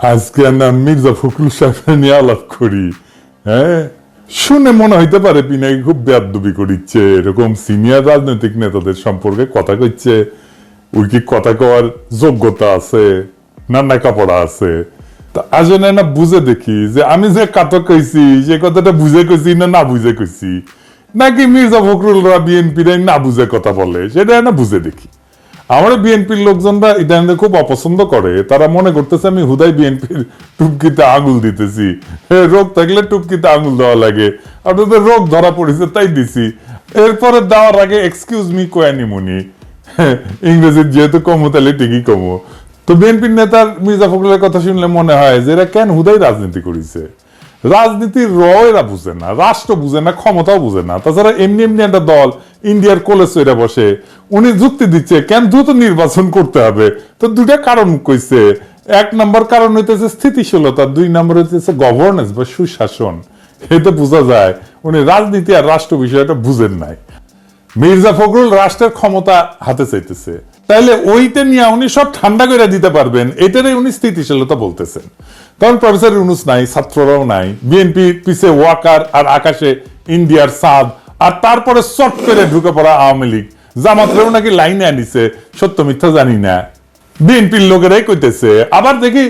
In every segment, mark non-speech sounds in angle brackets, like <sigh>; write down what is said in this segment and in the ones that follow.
আজকে না মির্জা ফখরুল সাহেব নিয়ে আলাপ করি হ্যাঁ? শুনে মনে হইতে পারে পিনাকি খুব বেয়াদবি করিচ্ছে, এরকম সিনিয়র রাজনৈতিক নেতাদের সম্পর্কে কথা কইছে ওই কি কথা কওয়ার যোগ্যতা আছে, না লেখাপড়া আছে? তা আজ না বুঝে দেখি যে আমি যে কথা কইছি সে কথাটা বুঝে কইছি না না বুঝে কইছি, নাকি মির্জা ফখরুলরা বিএনপি না বুঝে কথা বলে, সেটা না বুঝে দেখি। আমার বিএনপির লোকজনরা এটা খুব অপছন্দ করে। তারা মনে করতেছে, আমি হুদাই বিএনপির টুপকিতে আঙুল দিতেছি। রোগ থাকলে টুপকিতে আঙুল দেওয়া লাগে। আপনাদের রোগ ধরা পড়েছে, তাই দিছি। এরপরে দেওয়ার আগে এক্সকিউজ মি কোয়ানিমুনি ইংরেজির যেহেতু কমো, তাহলে ঠিকই কমো। তো বিএনপির নেতার মির্জা ফখরুলের কথা শুনলে মনে হয় যে, এরা কেন হুদাই রাজনীতি করেছে? রাজনীতির র এরা বুঝে না, রাষ্ট্র বুঝে না, ক্ষমতাও বুঝে না। তাছাড়া এমনি এমনি একটা দল ইন্ডিয়ার কোলে সইরা বসে। উনি যুক্তি দিচ্ছে, কেন দ্রুত নির্বাচন করতে হবে? তো দুটা কারণ কইছে। এক নম্বর কারণ হইতেছে স্থিতিশীলতা, দুই নম্বর হইতেছে গভর্নেন্স বা সুশাসন। এতে বোঝা যায়, উনি রাজনীতি আর রাষ্ট্র বিষয়টা বুঝেন নাই। মির্জা ফখরুল রাষ্ট্রের ক্ষমতা হাতে চাইতেছে। তাইলে ওইটা নিয়ে উনি সব ঠান্ডা করে দিতে পারবেন, এটারই উনি স্থিতিশীলতা বলতেছেন। কারণ প্রফেসর ইউনুস নাই, ছাত্ররাও নাই। বিএনপি পিছে ওয়াকার আর আকাশে ইন্ডিয়ার সাদ আর তারপরে শর্ট করে ঢুকে পড়া আওয়ামী লীগ। জামাতরেও নাকি লাইনে আনিছে, সত্য মিথ্যা জানি না। বিএনপির লোকেরাই কইতেছে, আবার দেখি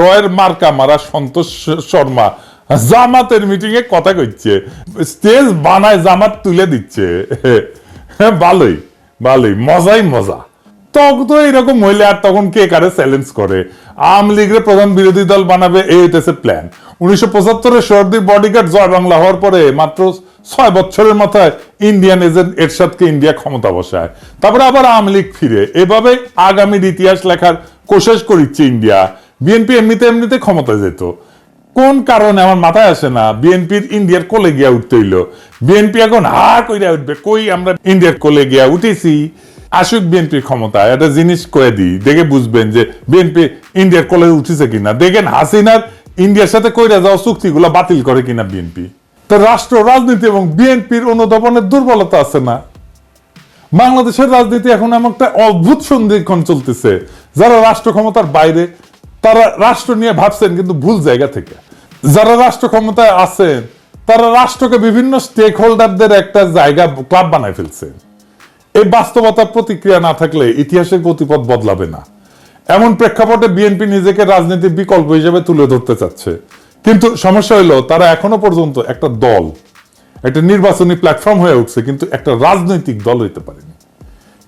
রয়ের মার্কা মারা সন্তোষ শর্মা জামাতের মিটিং এ কথা কইছে স্টেজ বানায় জামাত তুলে দিচ্ছে। হ্যাঁ ভালোই ভালোই, মজাই মজা। তখন তো এরকম হইলে আর তখন কে কারে চ্যালেঞ্জ করে? আওয়ামী লীগের প্রধান বিরোধী দল বানাবে, এই হইতেছে প্ল্যান উনিশশো পঁচাত্তরে সর্দির বডিগার্ড জয় বাংলা হওয়ার পরে মাত্র ছয় বছরের মাথায় ইন্ডিয়ান এজেন্ট এরশাদকে ইন্ডিয়া ক্ষমতা বসায়। তারপরে আবার আওয়ামী লীগ ফিরে। এভাবে আগামীর ইতিহাস লেখার কোশেষ করিচ্ছে ইন্ডিয়া। বিএনপি এমনিতে এমনিতে ক্ষমতায় যেত। কোন কারণে আমার মাথায় আসে না, বিএনপির ইন্ডিয়ার কোলে গিয়া উঠতে হইল। বিএনপি এখন হা কইরা উঠবে, কই আমরা ইন্ডিয়ার কোলে গিয়া উঠেছি? আসুক বিএনপির ক্ষমতা, একটা জিনিস কয়ে দিই। দেখে বুঝবেন যে বিএনপি ইন্ডিয়ার কোলে উঠেছে কিনা। দেখেন হাসিনার ইন্ডিয়ার সাথে কইরা যাওয়া চুক্তিগুলো বাতিল করে কিনা বিএনপি। তো রাষ্ট্র, রাজনীতি এবং বিএনপির অনুধাবনের দুর্বলতা আছে না? বাংলাদেশের রাজনীতি এখন এমন একটা অদ্ভুত সন্ধিক্ষণ চলতেছে, যারা রাষ্ট্র ক্ষমতার বাইরে, তারা রাষ্ট্র নিয়ে ভাবছেন কিন্তু ভুল জায়গা থেকে। যারা রাষ্ট্র ক্ষমতায় আছেন, তারা রাষ্ট্রকে বিভিন্ন স্টেক হোল্ডারদের একটা জায়গা ক্লাব বানায় ফেলছে এই বাস্তবতার প্রতিক্রিয়া না থাকলে ইতিহাসের গতিপথ বদলাবে না। এমন প্রেক্ষাপটে বিএনপি নিজেকে রাজনীতির বিকল্প হিসেবে তুলে ধরতে চাচ্ছে। কিন্তু সমস্যা হলো, তারা এখনও পর্যন্ত একটা দল, একটা নির্বাচনী প্ল্যাটফর্ম হয়ে উঠছে, কিন্তু একটা রাজনৈতিক দল হইতে পারেনি।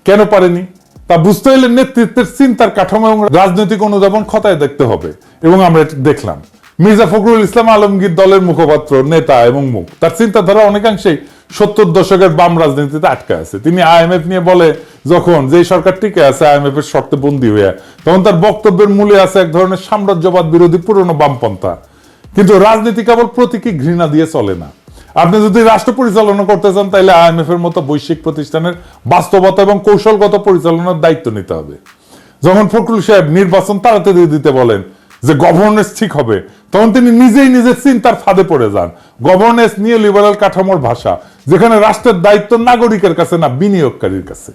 কেন পারেনি? তা বুঝতে হলে নেতৃত্বের চিন্তার কাঠামো এবং রাজনৈতিক অনুধাবন খতায় দেখতে হবে। এবং আমরা দেখলাম। মির্জা ফখরুল ইসলাম আলমগীর দলের মুখপাত্র, নেতা এবং মুখ। তার চিন্তাধারা অনেকাংশেই সত্তর দশকের বাম রাজনীতিতে আটকে আছে। তিনি আইএমএফ নিয়ে বলে যখন যে সরকার টিকে আছে আইএমএফ এর শর্তে বন্দী হয়ে, তখন তার বক্তব্যের মূলে আছে এক ধরনের সাম্রাজ্যবাদ বিরোধী পুরনো বামপন্থা। কিন্তু রাজনীতি কেবল প্রতীকী ঘৃণা দিয়ে চলে না। আপনি যদি রাষ্ট্র পরিচালনা করতে চান তাহলে আইএমএফ এর মতো বৈশ্বিক প্রতিষ্ঠানের বাস্তবতা এবং কৌশলগত পরিচালনার দায়িত্ব নিতে হবে। যখন ফখরুল সাহেব নির্বাচন তাড়াতাড়ি দিতে বলেন যে গভর্নেন্স ঠিক হবে, তখন তিনি নিজেই নিজের চিন্তার ফাঁদে পড়ে যান। গভর্নেন্স নিয়ে লিবারাল কাঠামোর ভাষা, যেখানে রাষ্ট্রের দায়িত্ব নাগরিকের কাছে না বিনিয়োগকারীর কাছে।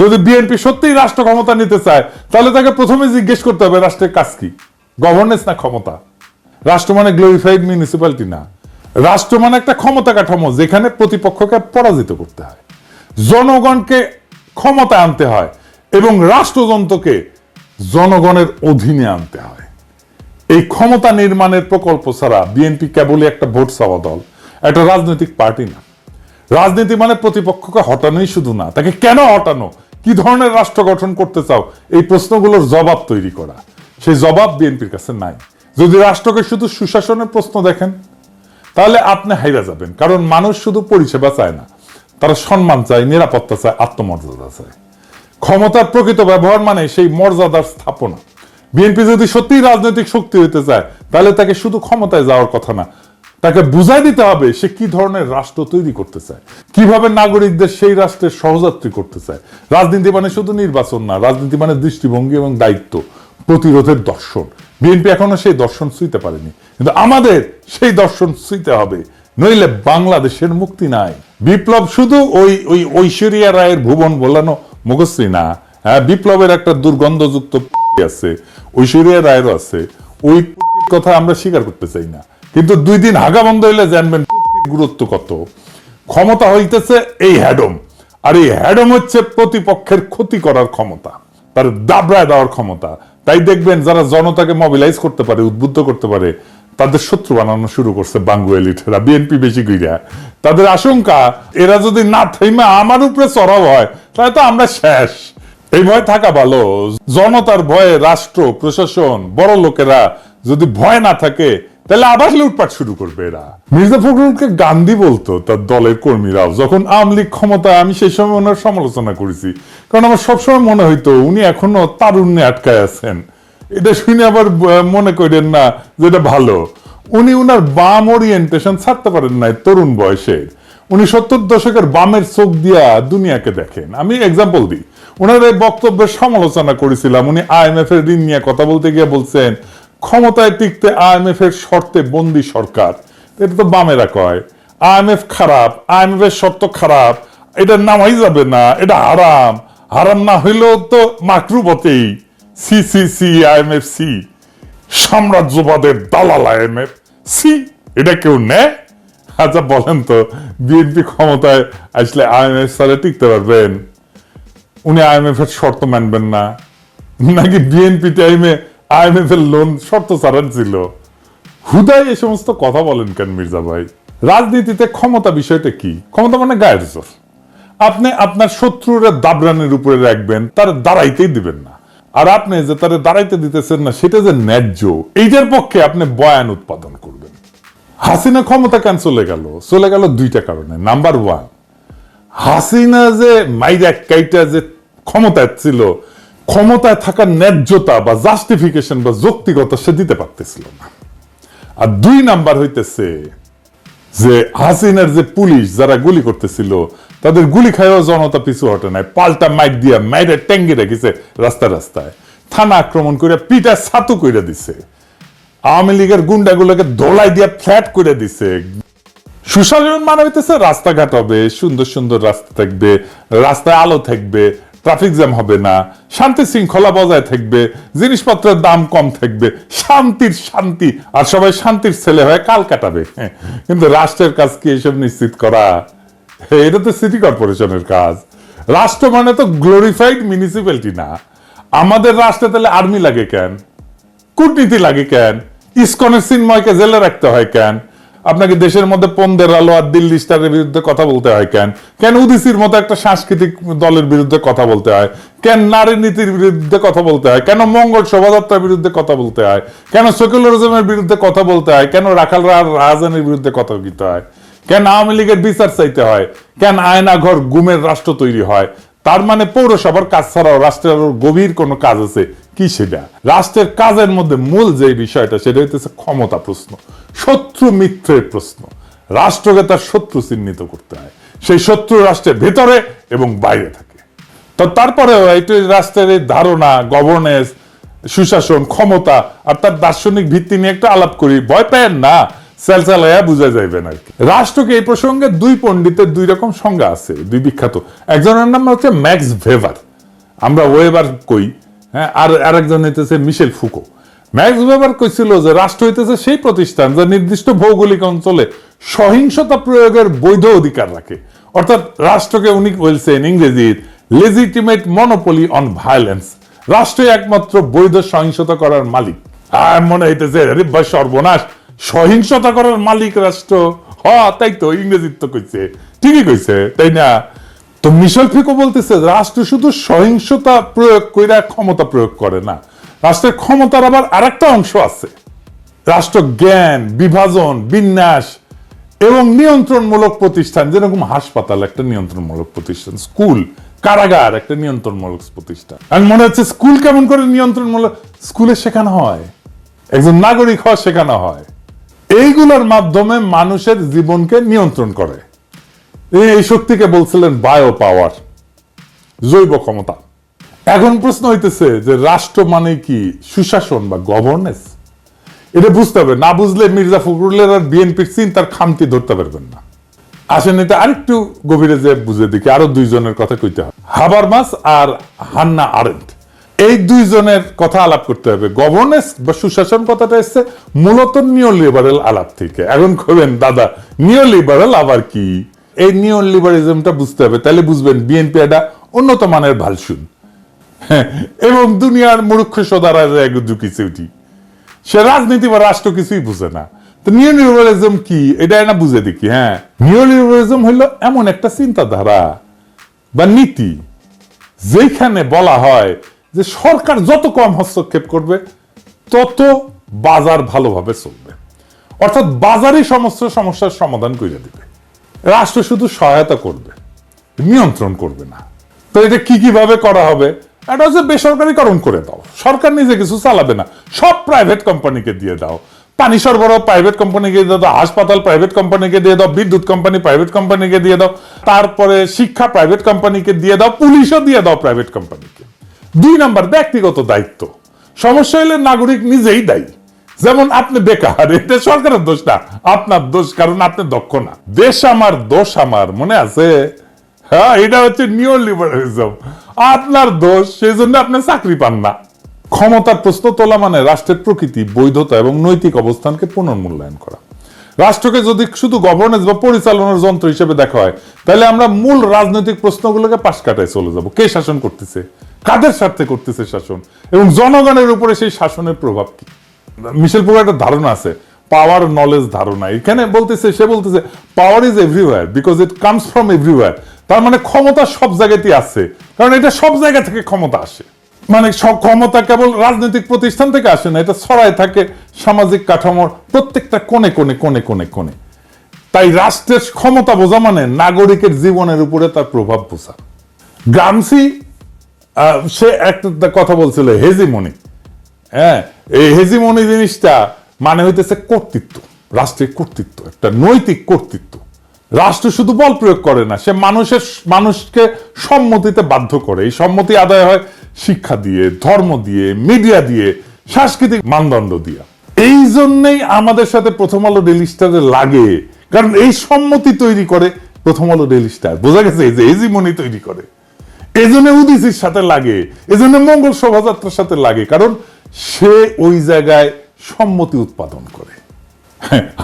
যদি বিএনপি সত্যিই রাষ্ট্র ক্ষমতা নিতে চায়, তাহলে তাকে প্রথমে জিজ্ঞেস করতে হবে, রাষ্ট্রের কাজ কি? গভর্নেন্স না ক্ষমতা? রাষ্ট্র মানে গ্লোরিফাইড মিউনিসিপ্যালিটি না। রাষ্ট্র মানে একটা ক্ষমতা কাঠামো, যেখানে প্রতিপক্ষকে পরাজিত করতে হয়। জনগণকে ক্ষমতা আনতে হয় এবং রাষ্ট্রযন্ত্রকে জনগণের অধীনে আনতে হয়। এই ক্ষমতা নির্মাণের প্রকল্প ছাড়া বিএনপি কেবলই একটা ভোট চাওয়া দল। একটা রাজনৈতিক পার্টি না। রাজনীতি মানে প্রতিপক্ষকে হটানোই শুধু না, তাকে কেন হটানো? কি ধরনের রাষ্ট্র গঠন করতে চাও? এই প্রশ্নগুলোর জবাব তৈরি করা। সেই জবাব বিএনপির কাছে নাই। যদি রাষ্ট্রকে শুধু সুশাসনের প্রশ্ন দেখেন, তাহলে আপনি হাইরা যাবেন। কারণ মানুষ শুধু পরিষেবা চায় না, তারা সম্মান চায়, নিরাপত্তা চায়, আত্মমর্যাদা চায়। ক্ষমতার প্রকৃত ব্যবহার মানে সেই মর্যাদার স্থাপনা। বিএনপি যদি সত্যিই রাজনৈতিক শক্তি হইতে চায়, তাহলে তাকে শুধু ক্ষমতায় যাওয়ার কথা না, তাকে বুঝাই দিতে হবে সে কি ধরনের রাষ্ট্র তৈরি করতে চায়। কীভাবে নাগরিকদের সেই রাষ্ট্রের সহযাত্রী করতে চায়। রাজনীতি মানে শুধু নির্বাচন না, রাজনীতি মানে দৃষ্টিভঙ্গি এবং দায়িত্ব, প্রতিরোধের দর্শন। বিএনপি এখনও সেই দর্শন ছুঁইতে পারেনি, কিন্তু আমাদের সেই দর্শন ছুঁইতে হবে। নইলে বাংলাদেশের মুক্তি নাই। বিপ্লব শুধু ওই ওই ঐশ্বরিয়া রায়ের ভুবন বলানো মুখশ্রী না। হ্যাঁ বিপ্লবের একটা দুর্গন্ধযুক্ত <laughs> আছে। ঐশ্বরিয়া রায়েরও আছে। ওই কথা আমরা স্বীকার করতে চাই না। কিন্তু দুই দিন হাগা বন্ধ হইলে জানবেন গুরুত্ব কত। ক্ষমতা হইতেছে এই হ্যাডম। আর এই হ্যাডম হচ্ছে প্রতিপক্ষের ক্ষতি করার ক্ষমতা। তার দাবড়ায় দেওয়ার ক্ষমতা। তাই দেখবেন যারা জনতাকে মবিলাইজ করতে পারে, উদ্বুদ্ধ করতে পারে, তাদের শত্রু বানানো শুরু করছে বাঙ্গু এলিটেরা, বিএনপি বেশি কইরা। তাদের আশঙ্কা, এরা যদি না থেমে আমার উপরে চড়াও হয়, তাহলে তো আমরা শেষ। এই ভয় থাকা ভালো। জনতার ভয়ে রাষ্ট্র, প্রশাসন, বড় লোকেরা যদি ভয় না থাকে, তাহলে আবার লুটপাট শুরু করবে এরা। মির্জা ফখরুলকে গান্ধী বলতো, তার দলের কর্মীরাও, যখন আওয়ামী লীগ ক্ষমতা আমি সেই সময় ওনার সমালোচনা করেছি। কারণ আমার সবসময় মনে হইতো, উনি এখনও তারুণ্যে আটকায় আছেন। এটা শুনে আবার মনে করেন না যে এটা ভালো। উনি উনার বাম ওরিয়েন্টেশন ছাড়তে পারেন নাই তরুণ বয়সের উনি সত্তর দশকের বামের চোখ দিয়া দুনিয়াকে দেখেন। আমি এক্সাম্পল দিই। ওনার এই বক্তব্যের সমালোচনা করেছিলাম। উনি আইএমএফ এর ঋণ নিয়ে কথা বলতে গিয়ে বলছেন, ক্ষমতায় টিকতে আইএমএফ এর শর্তে বন্দি সরকার। এটা তো বামেরা কয়। আইএমএফ খারাপ আইএমএফ এর শর্ত খারাপ এটা নামাই যাবে না, এটা হারাম। হারাম না হইলেও তো মাকরু বটেই সি সি সি, আইএমএফ সি। সাম্রাজ্যবাদের দালাল আইএমএফ সি, এটা কেউ নেয়? আচ্ছা বলেন তো, বিএনপি ক্ষমতায় আসলে আইএমএফ সালে টিকতে পারবেন? উনি আইএমএফ এর শর্ত মানবেন না। নাকি বিএনপি টাইমে আইএমএফ এর লোন শর্ত ছাড়ান ছিল। হুদায় এই সমস্ত কথা বলেন কেন মির্জা ভাই? রাজনীতিতে ক্ষমতা বিষয়টা কি? ক্ষমতা মানে গায়ের জোর। আপনি আপনার শত্রুরা দাবরানের উপরে রাখবেন, তার দাঁড়াইতেই দিবেন না। আর আপনি যে তার দাঁড়াইতে দিতেছেন না, সেটা যে ন্যায্য, এইটার পক্ষে আপনি বয়ান উৎপাদন করবেন। হাসিনা ক্ষমতা কেন চলে গেল? চলে গেল দুইটা কারণে। নাম্বার ওয়ান হাসিনা যে মাইরা কাইটা যে ক্ষমতায় ছিল, ক্ষমতায় থাকার ন্যায্যতা বা জাস্টিফিকেশন বা যৌক্তিকতা সে দিতে পারতেছিল না। আর দুই নাম্বার হইতেছে যে হাসিনার যে পুলিশ যারা গুলি করতেছিল, তাদের গুলি খাইও জনতা পিছু হটে নাই। পাল্টা মাইক দিয়া মাইরে ট্যাঙ্গি রেখেছে রাস্তায় রাস্তায়। থানা আক্রমণ করে পিঠা ছাতু করে দিছে। আওয়ামী লীগের গুন্ডাগুলোকে দোলাই দিয়া ফ্ল্যাট করে দিছে। সুশাসন মানে হইতেছে রাস্তাঘাট হবে সুন্দর সুন্দর রাস্তা থাকবে রাস্তায় আলো থাকবে ট্রাফিক জ্যাম হবে না শান্তি শৃঙ্খলা বজায় থাকবে জিনিসপত্রের দাম কম থাকবে শান্তির শান্তি আর সবাই শান্তির ছেলে হয়ে কাল কাটাবে। হ্যাঁ, কিন্তু রাষ্ট্রের কাজ কি এসব নিশ্চিত করা? এটা তো সিটি কর্পোরেশনের কাজ। রাষ্ট্র মানে তো গ্লোরিফাইড মিউনিসিপ্যালিটি না। আমাদের রাষ্ট্রে তাহলে আর্মি লাগে কেন? কূটনীতি লাগে কেন? ইস্কনের চিন্ময়কে জেলে রাখতে হয় কেন? আপনাকে দেশের মধ্যে পন্দের আলো আর দিল্লি স্টারের বিরুদ্ধে কথা বলতে হয় কেন? কেন উদিসির মতো একটা সাংস্কৃতিক দলের বিরুদ্ধে কথা বলতে হয়? কেন নারী নীতির বিরুদ্ধে কথা বলতে হয়? কেন মঙ্গল শোভাযাত্রার বিরুদ্ধে কথা বলতে হয়? কেন সেকুলারিজমের বিরুদ্ধে কথা বলতে হয়? কেন রাখাল রাজানের বিরুদ্ধে কথা বলতে হয়? কেন আওয়ামী লীগের বিচার চাইতে হয়? কেন আয়না ঘর গুমের রাষ্ট্র তৈরি হয়? তার মানে পৌরসভার কাজ ছাড়াও রাষ্ট্রের গভীর কোনো কাজ আছে? কি সেটা? রাষ্ট্রের কাজের মধ্যে মূল যে বিষয়টা, সেটা হইতেছে ক্ষমতা প্রশ্ন, শত্রু মিত্রের প্রশ্ন। রাষ্ট্রকে তার শত্রু চিহ্নিত করতে হয়। সেই শত্রু রাষ্ট্রের ভেতরে এবং বাইরে থাকে। তো তারপরেও একটু রাষ্ট্রের ধারণা গভর্নেন্স সুশাসন, ক্ষমতা আর তার দার্শনিক ভিত্তি নিয়ে একটা আলাপ করি। ভয় পেয়েন না। সেলসালাইয়া বুঝা যাইবেন আর কি। রাষ্ট্রকে এই প্রসঙ্গে দুই পণ্ডিতের দুই রকম সংজ্ঞা আছে, দুই বিখ্যাত। একজনের নাম হচ্ছে ম্যাক্স ভেভার। আমরা ওয়েবার কই হ্যাঁ আর আরেকজন হইতেছে মিশেল ফুকো। ম্যাক্স ভেভার কইছিল যে রাষ্ট্র হইতেছে সেই প্রতিষ্ঠান যা নির্দিষ্ট ভৌগোলিক অঞ্চলে সহিংসতা প্রয়োগের বৈধ অধিকার রাখে। অর্থাৎ রাষ্ট্রকে উনি বলছেন ইংরেজির লেজিটিমেট মনোপলি অন ভায়োলেন্স রাষ্ট্রই একমাত্র বৈধ সহিংসতা করার মালিক। আর মনে হইতেছে সর্বনাশ। সহিংসতা করার মালিক রাষ্ট্র। হ, তাই তো, ইংরেজির তো কইছে। ঠিকই কইছে, তাই না? তো মিশেল ফিকো বলতেছে, রাষ্ট্র শুধু সহিংসতা প্রয়োগ কইরা ক্ষমতা প্রয়োগ করে না। রাষ্ট্রের ক্ষমতার আবার আরেকটা অংশ আছে। রাষ্ট্র জ্ঞান, বিভাজন, বিন্যাস এবং নিয়ন্ত্রণমূলক প্রতিষ্ঠান, যেরকম হাসপাতাল একটা নিয়ন্ত্রণমূলক প্রতিষ্ঠান, স্কুল, কারাগার একটা নিয়ন্ত্রণমূলক প্রতিষ্ঠান। আমি মনে হচ্ছে স্কুল কেমন করে নিয়ন্ত্রণমূলক, স্কুলে শেখানো হয়। একজন নাগরিক হওয়া শেখানো হয়। এইগুলোর মাধ্যমে মানুষের জীবনকে নিয়ন্ত্রণ করে। এই শক্তিকে বলছিলেন বায়ো পাওয়ার জৈব ক্ষমতা। এখন প্রশ্ন হইতেছে যে রাষ্ট্র মানে কি? সুশাসন বা গভর্নেন্স এটা বুঝতে হবে। না বুঝলে মির্জা ফখরুলের আর বিএনপির চিন্তার খামতি ধরতে পারবেন না। আসেন এটা আরেকটু গভীরে যে বুঝে দেখি। আরও দুইজনের কথা কইতে হবে হাবার হাবারমাস আর হান্না আরেন্ট। এই দুইজনের কথা আলাপ করতে হবে। গভর্নেন্স বা সুশাসন কথাটা এসছে মূলত নিও লিবারেল আলাপ থেকে। এখন কবেন দাদা নিও লিবারেল আবার কি? এই নিও লিবারিজমটা বুঝতে হবে তাহলে বুঝবেন বিএনপি একটা উন্নত মানের ভালসুন। হ্যাঁ, এবং দুনিয়ার মূর্খ সদারা উঠি সে রাজনীতি বা রাষ্ট্র কিছুই বুঝে না। তো নিও লিবারালিজম কি? এটা না বুঝে দেখি হ্যাঁ। নিও লিবারালিজম হইল এমন একটা চিন্তাধারা বা নীতি যেখানে বলা হয় যে সরকার যত কম হস্তক্ষেপ করবে, তত বাজার ভালোভাবে চলবে। অর্থাৎ বাজারই সমস্ত সমস্যার সমাধান করে দিবে। রাষ্ট্র শুধু সহায়তা করবে, নিয়ন্ত্রণ করবে না। তো এটা কি কীভাবে করা হবে? এটা হচ্ছে বেসরকারিকরণ করে দাও। সরকার নিজে কিছু চালাবে না। সব প্রাইভেট কোম্পানিকে দিয়ে দাও। পানি সরবরাহ প্রাইভেট কোম্পানিকে দিয়ে দাও, হাসপাতাল প্রাইভেট কোম্পানিকে দিয়ে দাও, বিদ্যুৎ কোম্পানি প্রাইভেট কোম্পানিকে দিয়ে দাও, তারপরে শিক্ষা প্রাইভেট কোম্পানিকে দিয়ে দাও, পুলিশও দিয়ে দাও প্রাইভেট কোম্পানিকে দুই নাম্বার ব্যক্তিগত দায়িত্ব। সমস্যা হলে নাগরিক নিজেই দায়ী। যেমন আপনি বেকার, এটা সরকারের দোষ না, আপনার দোষ, কারণ আপনি দক্ষ না। দেশ আমার, দোষ আমার, মনে আছে? হ্যাঁ এটা হচ্ছে নিও লিবারালিজম আপনার দোষ, সেই জন্য আপনি চাকরি পান না। ক্ষমতার প্রশ্ন তোলা মানে রাষ্ট্রের প্রকৃতি, বৈধতা এবং নৈতিক অবস্থানকে পুনর্মূল্যায়ন করা। রাষ্ট্রকে যদি শুধু গভর্নেন্স বা পরিচালনার যন্ত্র হিসেবে দেখা হয়, তাহলে আমরা মূল রাজনৈতিক প্রশ্নগুলোকে পাশ কাটায় চলে যাব। কে শাসন করতেছে? কাদের স্বার্থে করতেছে শাসন? এবং জনগণের উপরে সেই শাসনের প্রভাব কি? মিশেল পুরো একটা ধারণা আছে পাওয়ার নলেজ ধারণা। এখানে বলতেছে সে বলতেছে power is everywhere because it comes from everywhere তার মানে ক্ষমতা সব জায়গাতেই আছে কারণ এটা সব জায়গা থেকে ক্ষমতা আসে। মানে সব ক্ষমতা কেবল রাজনৈতিক প্রতিষ্ঠান থেকে আসে না এটা ছড়ায় থাকে সামাজিক কাঠামোর প্রত্যেকটা কোণে কোণে কোণে কোণে কোণে। তাই রাষ্ট্রের ক্ষমতা বোঝা মানে নাগরিকের জীবনের উপরে তার প্রভাব বোঝা। আহ, সে একটা কথা বলছিল, হেজিমনি। হ্যাঁ এই হেজিমনি জিনিসটা মানে হইতেছে কর্তৃত্ব, রাষ্ট্রের কর্তৃত্ব, একটা নৈতিক কর্তৃত্ব। রাষ্ট্র শুধু বল প্রয়োগ করে না, সে মানুষের, মানুষকে সম্মতিতে বাধ্য করে। এই সম্মতি আদায় হয় শিক্ষা দিয়ে, ধর্ম দিয়ে, মিডিয়া দিয়ে, সাংস্কৃতিক মানদণ্ড দিয়ে। এই জন্যই আমাদের সাথে প্রথম আলো ডেলি স্টারে লাগে, কারণ এই সম্মতি তৈরি করে প্রথম আলো ডেলিস্টার বোঝা গেছে এই যে হেজিমনি তৈরি করে। এজন্য উদিসির সাথে লাগে, এজন্য মঙ্গল শোভাযাত্রার সাথে লাগে, কারণ সে ওই জায়গায় সম্মতি উৎপাদন করে।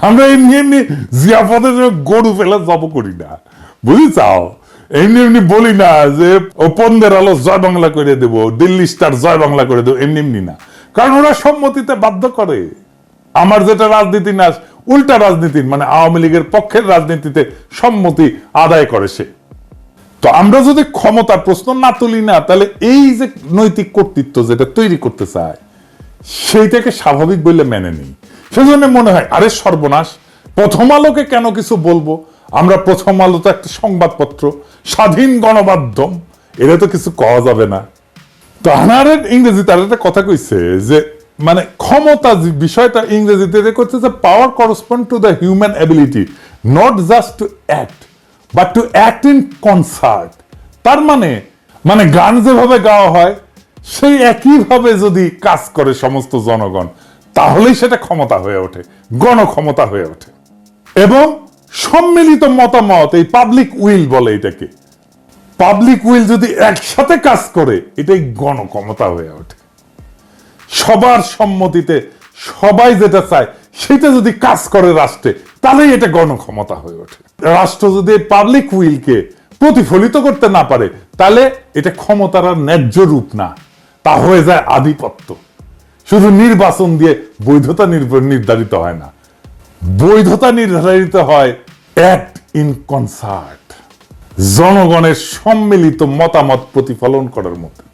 আমরা এমনি এমনি জিয়াপদের গরু ফেলে জব করি না বুঝি চাও এমনি এমনি বলি না যে, ও পন্দের আলো জয় বাংলা করে দেব, দিল্লি স্টার জয় বাংলা করে দেবো, এমনি এমনি না। কারণ ওরা সম্মতিতে বাধ্য করে। আমার যেটা রাজনীতি না, উল্টা রাজনীতির মানে আওয়ামী লীগের পক্ষের রাজনীতিতে সম্মতি আদায় করে সে। তো আমরা যদি ক্ষমতার প্রশ্ন না তুলি না, তাহলে এই যে নৈতিক কর্তৃত্ব যেটা তৈরি করতে চায়, সেইটাকে স্বাভাবিক বলে মেনে নেই। সেজন্য মনে হয়, আরে সর্বনাশ, প্রথম আলোকে কেন কিছু বলব? আমরা প্রথম আলো তো একটা সংবাদপত্র, স্বাধীন গণমাধ্যম এটা তো কিছু কওয়া যাবে না। তো ইংরেজি তার একটা কথা কইছে যে মানে ক্ষমতা বিষয়টা ইংরেজিতে করছে যে power correspond to the human ability not just to act but to act in concert তার মানে মানে গান যেভাবে গাওয়া হয়, সেই একইভাবে যদি কাজ করে সমস্ত জনগণ, তাহলেই সেটা ক্ষমতা হয়ে ওঠে, গণক্ষমতা হয়ে ওঠে। এবং সম্মিলিত মতামত, এই পাবলিক উইল বলে এটাকে পাবলিক উইল যদি একসাথে কাজ করে, এটাই গণক্ষমতা হয়ে ওঠে। সবার সম্মতিতে সবাই যেটা চায় সেটা যদি কাজ করে রাষ্ট্রে, তাহলেই এটা গণক্ষমতা হয়ে ওঠে। রাষ্ট্র যদি পাবলিক উইলকে প্রতিফলিত করতে না পারে, তাহলে এটা ক্ষমতার আর ন্যায্য রূপ না। তা হয়ে যায় আধিপত্য। শুধু নির্বাচন দিয়ে বৈধতা নির্ধারিত হয় না। বৈধতা নির্ধারিত হয় জনগণের সম্মিলিত মতামত প্রতিফলন করার মধ্যে।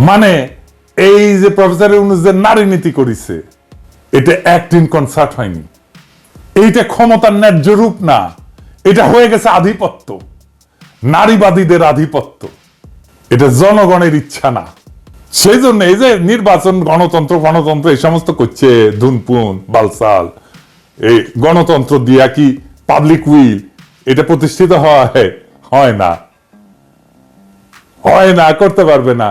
মানে এই যে প্রফেসর নারী নীতি করেছে এটা অ্যাক্ট কনসার্ট হয়নি। এইটা ক্ষমতার ন্যায্য রূপ না। এটা হয়ে গেছে আধিপত্য। নারীবাদীদের আধিপত্য। এটা জনগণের ইচ্ছা না। সেই জন্য এই যে নির্বাচন, গণতন্ত্র গণতন্ত্র, এই সমস্ত করছে ধুনপুন বালসাল, এই গণতন্ত্র দিয়া কি পাবলিক উইল এটা প্রতিষ্ঠিত হয় হয় না। হয় না, করতে পারবে না।